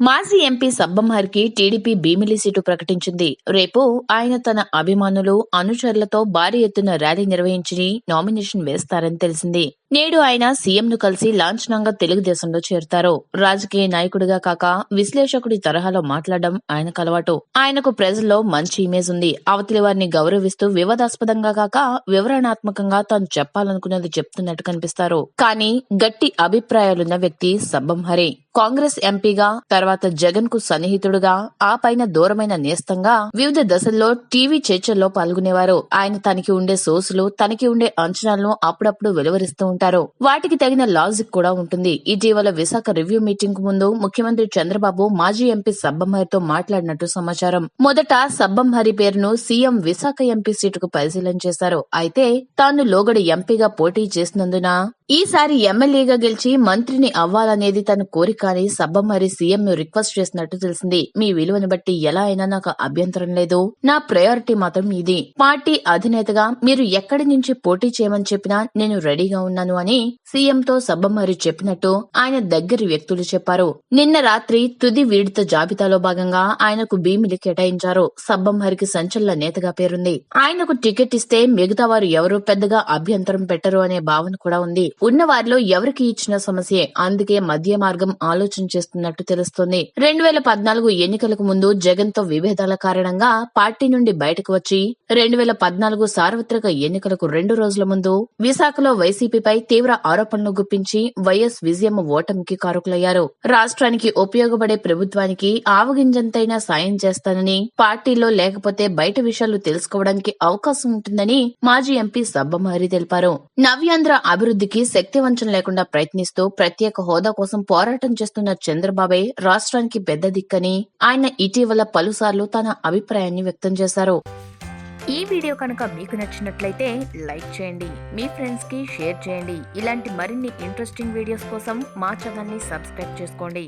మాజీ ఎంపీ సబ్బంహర్కి TDP Bheemili seat ప్రకటించింది. రేపు ఆయన తన అభిమానులు అనుచరులతో భారీ ఎత్తున ర్యాలీ నిర్వహించి నామినేషన్ వేస్తారని తెలిసింది. నేడు ఆయన సీఎంను కలిసి లాంఛనంగా తెలుగుదేశంలో చేరుతారు. రాజకీయ నాయకుడిగా కాక విశ్లేషకుడి తరహాలో మాట్లాడడం ఆయనకు అలవాటు. ఆయనకు ప్రజల్లో మంచి ఇమేజ్ ఉంది. అవతలి వారిని గౌరవిస్తూ వివాదాస్పదంగా కాక వివరణాత్మకంగా తాను చెప్పాలనుకున్నది చెప్తున్నట్టు కనిపిస్తారు. కానీ గట్టి అభిప్రాయాలున్న వ్యక్తి సబ్బం హరి. కాంగ్రెస్ ఎంపీగా తర్వాత జగన్కు సన్నిహితుడుగా ఆ పైన దూరమైన నేస్తంగా వివిధ దశల్లో టీవీ చర్చల్లో పాల్గొనేవారు. ఆయన తనకి ఉండే సోసులు తనకి ఉండే అంచనాలను అప్పుడప్పుడు వెలువరిస్తూ ఉంటారో వాటికి తగిన లాజిక్ కూడా ఉంటుంది. ఇటీవల విశాఖ రివ్యూ మీటింగ్కు ముందు ముఖ్యమంత్రి చంద్రబాబు మాజీ ఎంపీ సబ్బంహరితో మాట్లాడినట్టు సమాచారం. మొదట సబ్బంహరి పేరును సీఎం విశాఖ ఎంపీ సీటుకు పరిశీలన చేశారు. అయితే తాను లోగడ ఎంపీగా పోటీ చేసినందున ఈసారి ఎమ్మెల్యేగా గెలిచి మంత్రిని అవ్వాలనేది తన కోరిక అని సబ్బమ్మరి సీఎం రిక్వెస్ట్ చేసినట్టు తెలిసింది. మీ విలువను బట్టి ఎలా అయినా నాకు అభ్యంతరం లేదు. నా ప్రయారిటీ మాత్రం ఇది. పార్టీ అధినేతగా మీరు ఎక్కడి నుంచి పోటీ చేయమని చెప్పినా నేను రెడీగా ఉన్నాను అని సీఎంతో సబ్బమ్మరి చెప్పినట్టు ఆయన దగ్గరి వ్యక్తులు చెప్పారు. నిన్న రాత్రి తుది వీడిత జాబితాలో భాగంగా ఆయనకు భీమిలి కేటాయించారు. సబ్బమ్మరికి సంచలన నేతగా పేరుంది. ఆయనకు టికెట్ ఇస్తే మిగతా వారు ఎవరు పెద్దగా అభ్యంతరం పెట్టరు అనే భావన కూడా ఉంది. ఉన్న వారిలో ఎవరికి ఇచ్చిన సమస్యే అందుకే మధ్య మార్గం ఆలోచన చేస్తున్నట్టు తెలుస్తోంది. రెండు వేల పద్నాలుగు ఎన్నికలకు ముందు జగన్తో విభేదాల కారణంగా పార్టీ నుండి బయటకు వచ్చి రెండు వేల పద్నాలుగు సార్వత్రిక ఎన్నికలకు రెండు రోజుల ముందు విశాఖలో వైసీపీపై తీవ్ర ఆరోపణలు గుప్పించి వైఎస్ విజయమ్మ ఓటమికి కారకులయ్యారు. రాష్ట్రానికి ఉపయోగపడే ప్రభుత్వానికి ఆవగింజంతైనా సాయం చేస్తానని పార్టీలో లేకపోతే బయట విషయాలు తెలుసుకోవడానికి అవకాశం ఉంటుందని మాజీ ఎంపీ సబ్బమహరి తెలిపారు. నవ్యాంధ్ర అభివృద్ధికి శక్తివంచన లేకుండా ప్రయత్నిస్తూ ప్రత్యేక హోదా కోసం పోరాటం చేస్తున్న చంద్రబాబే రాష్ట్రానికి పెద్ద దిక్కని ఆయన ఇటీవల పలుసార్లు తన అభిప్రాయాన్ని వ్యక్తం చేశారు. ఈ వీడియో కనుక మీకు నచ్చినట్లయితే లైక్ చేయండి మీ ఫ్రెండ్స్కి షేర్ చేయండి. ఇలాంటి మరిన్ని ఇంట్రెస్టింగ్ వీడియోస్ కోసం మా ఛానల్ని సబ్స్క్రైబ్ చేసుకోండి.